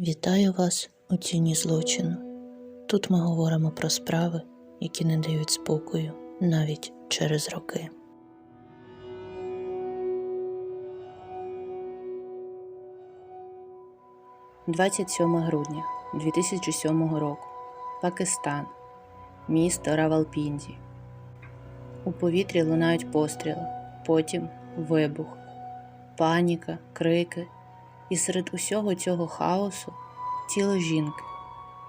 Вітаю вас у тіні злочину. Тут ми говоримо про справи, які не дають спокою навіть через роки. «27 грудня 2007 року. Пакистан. Місто Равалпінді. У повітрі лунають постріли, потім вибух, паніка, крики, і серед усього цього хаосу тіло жінки,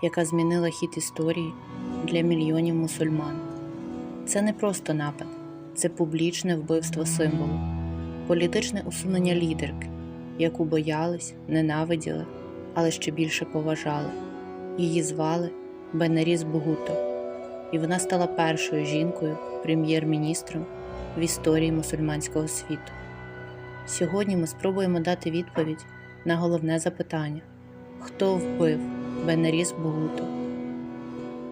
яка змінила хід історії для мільйонів мусульман. Це не просто напад, це публічне вбивство символу, політичне усунення лідерки, яку боялись, ненавиділи, але ще більше поважали. Її звали Бенеріс Бугуто, і вона стала першою жінкою, прем'єр-міністром в історії мусульманського світу. Сьогодні ми спробуємо дати відповідь на головне запитання: хто вбив Бенеріс Бугуто?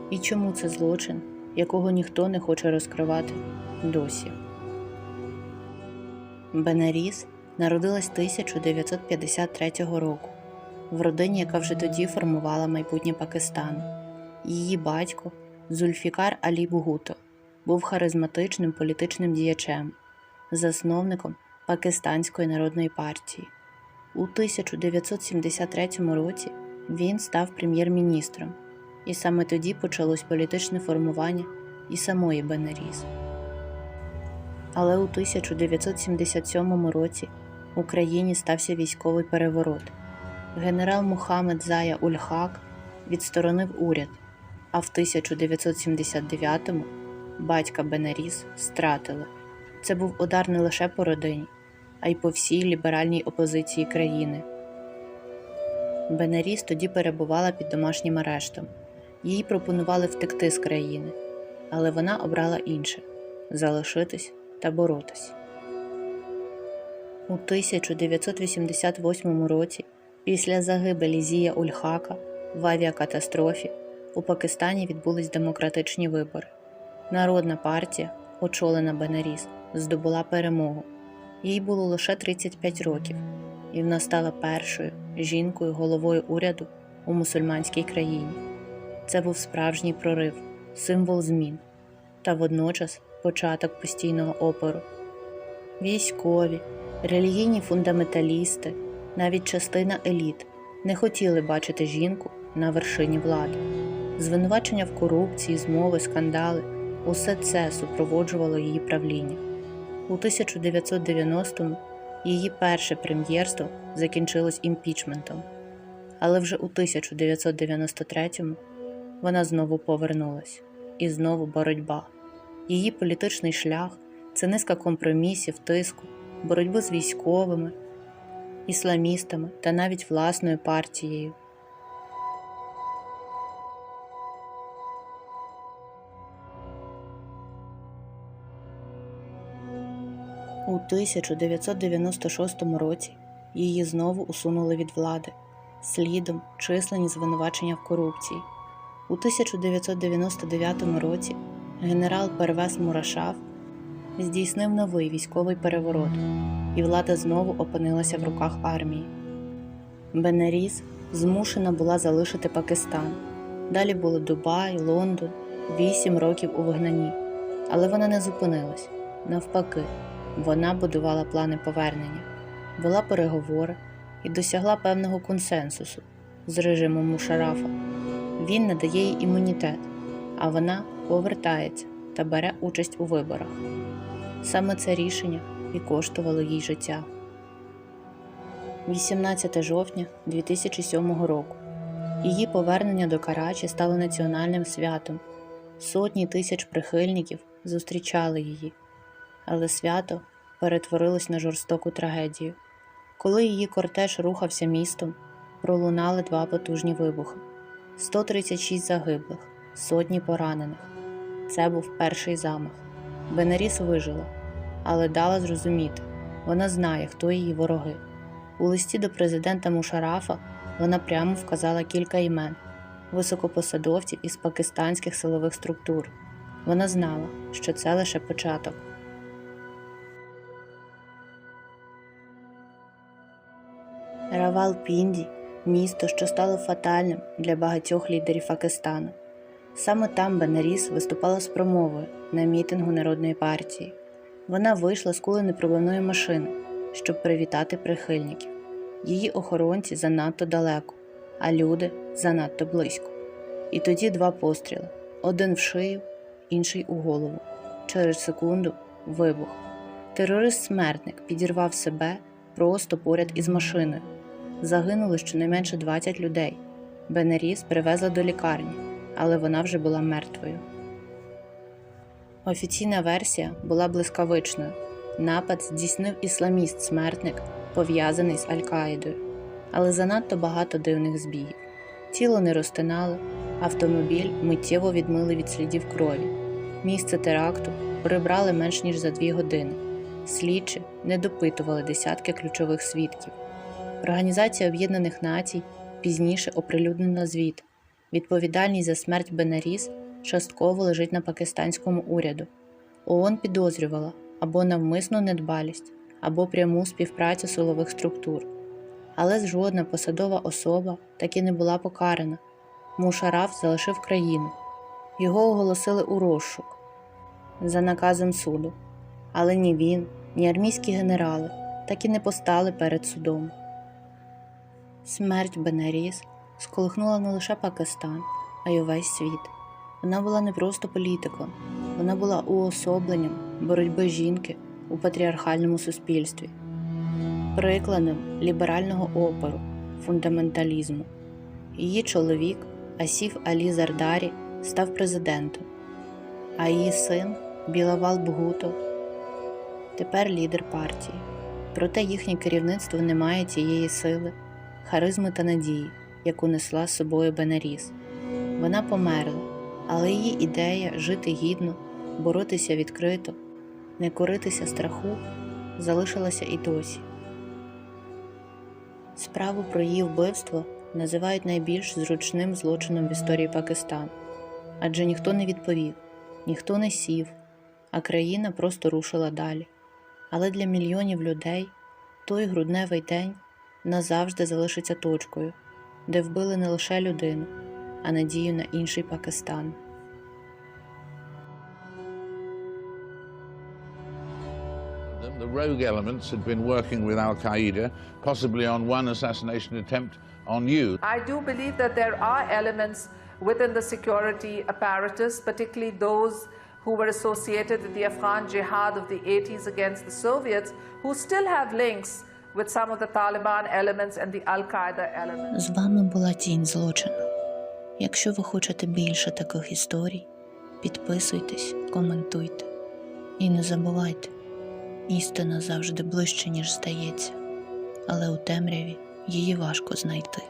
І чому це злочин, якого ніхто не хоче розкривати досі? Бенеріс народилась 1953 року в родині, яка вже тоді формувала майбутнє Пакистану. Її батько Зульфікар Алі Бугуто був харизматичним політичним діячем, засновником Пакистанської народної партії. У 1973 році він став прем'єр-міністром, і саме тоді почалось політичне формування і самої Бенеріс. Але у 1977 році в Україні стався військовий переворот. Генерал Мухаммед Зая Ульхак відсторонив уряд, а в 1979-му батька Бенеріс стратили. Це був удар не лише по родині, а й по всій ліберальній опозиції країни. Бенеріс тоді перебувала під домашнім арештом. Їй пропонували втекти з країни, але вона обрала інше залишитись та боротись. У 1988 році, після загибелі Зія Ульхака в авіакатастрофі, у Пакистані відбулись демократичні вибори. Народна партія, очолена Бенеріс, здобула перемогу. Їй було лише 35 років, і вона стала першою жінкою головою уряду у мусульманській країні. Це був справжній прорив, символ змін та водночас початок постійного опору. Військові, релігійні фундаменталісти, навіть частина еліт не хотіли бачити жінку на вершині влади. Звинувачення в корупції, змови, скандали усе це супроводжувало її правління. У 1990-му її перше прем'єрство закінчилось імпічментом, але вже у 1993-му вона знову повернулась і знову боротьба. Її політичний шлях це низка компромісів, тиску, боротьби з військовими, ісламістами та навіть власною партією. У 1996 році її знову усунули від влади, слідом численні звинувачення в корупції. У 1999 році генерал Первес Мурашав здійснив новий військовий переворот, і влада знову опинилася в руках армії. Бенеріс змушена була залишити Пакистан. Далі були Дубай, Лондон, вісім років у вигнанні. Але вона не зупинилась. Навпаки, вона будувала плани повернення, вела переговори і досягла певного консенсусу з режимом Мушарафа. Він надає їй імунітет, а вона повертається та бере участь у виборах. Саме це рішення і коштувало їй життя. 18 жовтня 2007 року. Її повернення до Карачі стало національним святом. Сотні тисяч прихильників зустрічали її, але свято перетворилось на жорстоку трагедію. Коли її кортеж рухався містом, пролунали два потужні вибухи: 136 загиблих, сотні поранених. Це був перший замах. Бенеріс вижила, але дала зрозуміти, вона знає, хто її вороги. У листі до президента Мушарафа вона прямо вказала кілька імен високопосадовців із пакистанських силових структур. Вона знала, що це лише початок. Равал Пінді місто, що стало фатальним для багатьох лідерів Пакистану. Саме там Бенаріс виступала з промовою на мітингу Народної партії. Вона вийшла з куленепробивної машини, щоб привітати прихильників. Її охоронці занадто далеко, а люди занадто близько. І тоді два постріли: один в шию, інший у голову. Через секунду вибух. Терорист-смертник підірвав себе просто поряд із машиною. Загинуло щонайменше 20 людей. Бенеріс привезли до лікарні, але вона вже була мертвою. Офіційна версія була блискавичною. Напад здійснив ісламіст-смертник, пов'язаний з Аль-Каїдою, але занадто багато дивних збігів. Тіло не розтинали, автомобіль миттєво відмили від слідів крові. Місце теракту прибрали менш ніж за дві години. Слідчі не допитували десятки ключових свідків. Організація Об'єднаних Націй пізніше оприлюднила звіт. Відповідальність за смерть Бенаріс частково лежить на пакистанському уряду. ООН підозрювала або навмисну недбалість, або пряму співпрацю силових структур. Але жодна посадова особа таки не була покарана. Мушараф залишив країну. Його оголосили у розшук за наказом суду. Але ні він, ні армійські генерали так і не постали перед судом. Смерть Бенаріс сколихнула не лише Пакистан, а й увесь світ. Вона була не просто політиком, вона була уособленням боротьби жінки у патріархальному суспільстві, прикладом ліберального опору, фундаменталізму. Її чоловік Асіф Алі Зардарі став президентом, а її син Білавал Бгуто тепер лідер партії. Проте їхнє керівництво не має тієї сили, харизми та надії, яку несла з собою Бенаріс. Вона померла, але її ідея жити гідно, боротися відкрито, не коритися страху залишилася і досі. Справу про її вбивство називають найбільш зручним злочином в історії Пакистану, адже ніхто не відповів, ніхто не сів, а країна просто рушила далі. Але для мільйонів людей той грудневий день назавжди залишиться точкою, де вбили не лише людину, а надію на інший Пакистан. them. The rogue elements had been working with Al Qaeda, possibly on one assassination attempt on you. I do believe that there are elements within the security apparatus, particularly those who were associated with the Afghan jihad of the 80s against the Soviets, who still have links with some of the Taliban elements and the Al Qaeda elements. З вами була тінь злочину. Якщо ви хочете більше таких історій, підписуйтесь, коментуйте. І не забувайте, істина завжди ближче, ніж здається, але у темряві її важко знайти.